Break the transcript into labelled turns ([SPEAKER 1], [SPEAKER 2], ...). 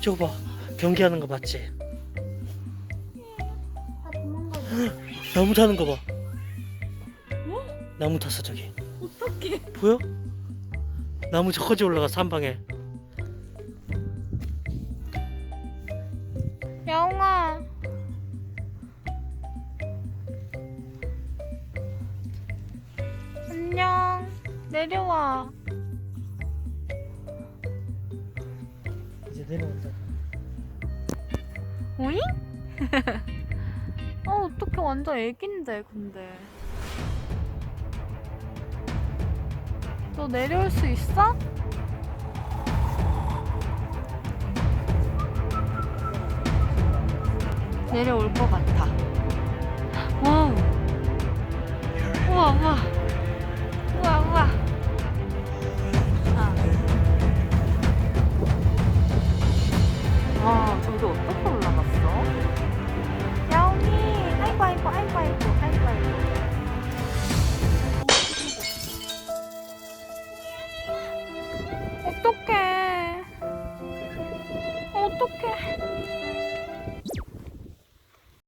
[SPEAKER 1] 저거 봐. 경기하는 거 맞지?
[SPEAKER 2] 아 도망가.
[SPEAKER 1] 나무 타는 거 봐. 나무 탔어 저기.
[SPEAKER 2] 어떡해.
[SPEAKER 1] 보여? 나무 저까지 올라가서 한 방에.
[SPEAKER 2] 야옹아. 안녕. 내려와.
[SPEAKER 1] 이제 내려온다.
[SPEAKER 2] 오잉? 어 어떡해 완전 애긴데 근데. 너 내려올 수 있어? 내려올 것 같아. 와우. 어떻게 올라갔어? 야옹이 아이고 아이고 아이고 아이고 아이고 아이고 어떡해. 어떡해.